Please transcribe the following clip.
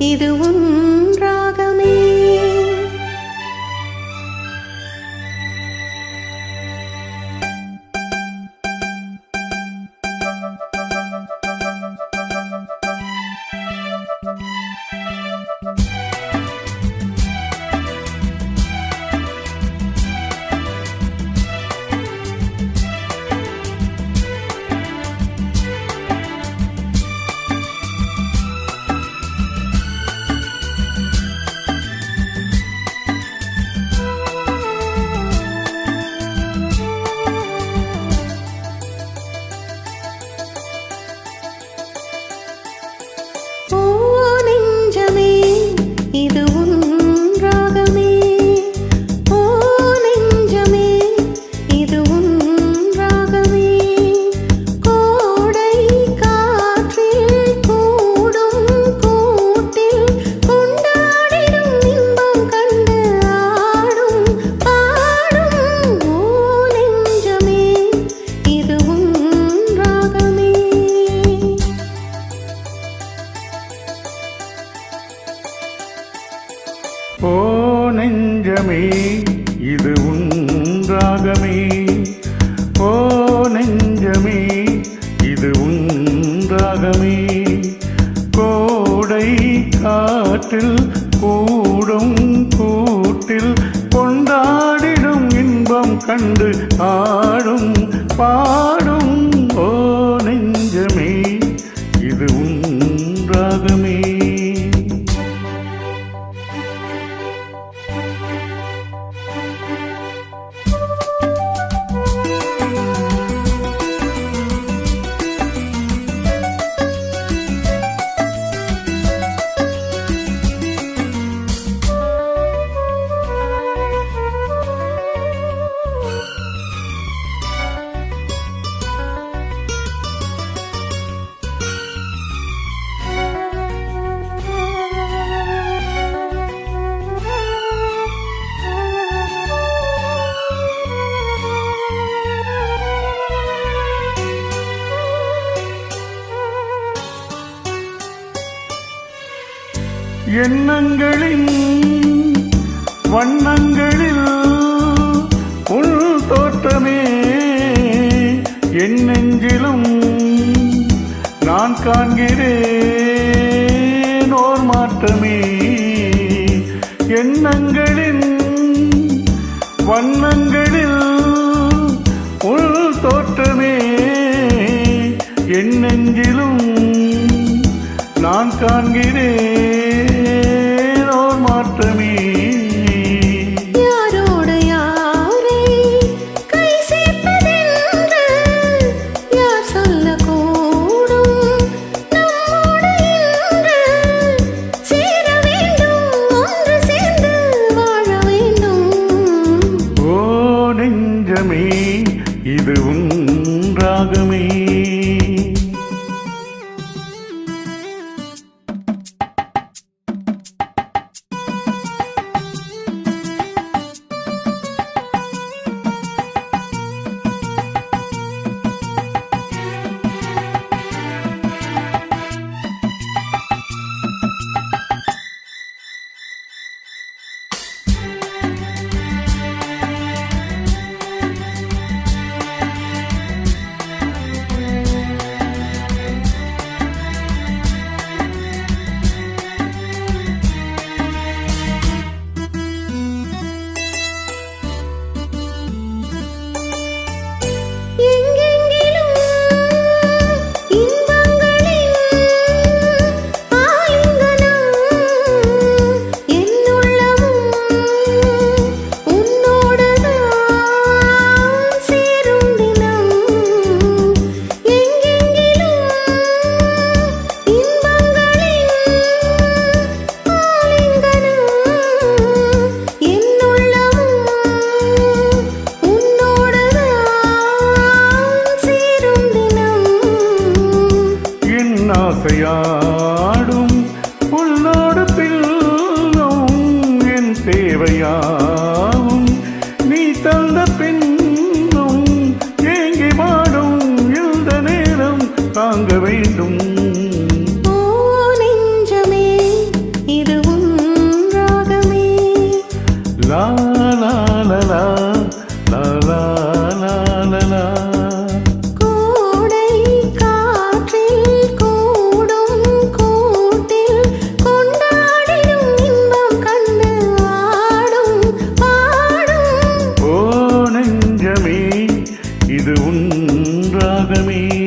இதுவும் நெஞ்சமே இது உன் ராகமே. ஓ நெஞ்சமே இது உன் ராகமே. கோடை காற்றில் கூடும் கூட்டில் கொண்டாடிடும் இன்பம் கண்டு ஆடும் பாடும். ஓ நெஞ்சமே இது உன் ராகமே. எண்ணங்களின் வண்ணங்களில் உள் தோற்றமே. என் நெஞ்சிலும் நான் காண்கிறேன் ஓர் மாற்றமே. எண்ணங்களின் வண்ணங்களில் உள் தோற்றமே. என் நெஞ்சிலும் நான் காண்கிறேன் என் ஆசையாடும் உலகமே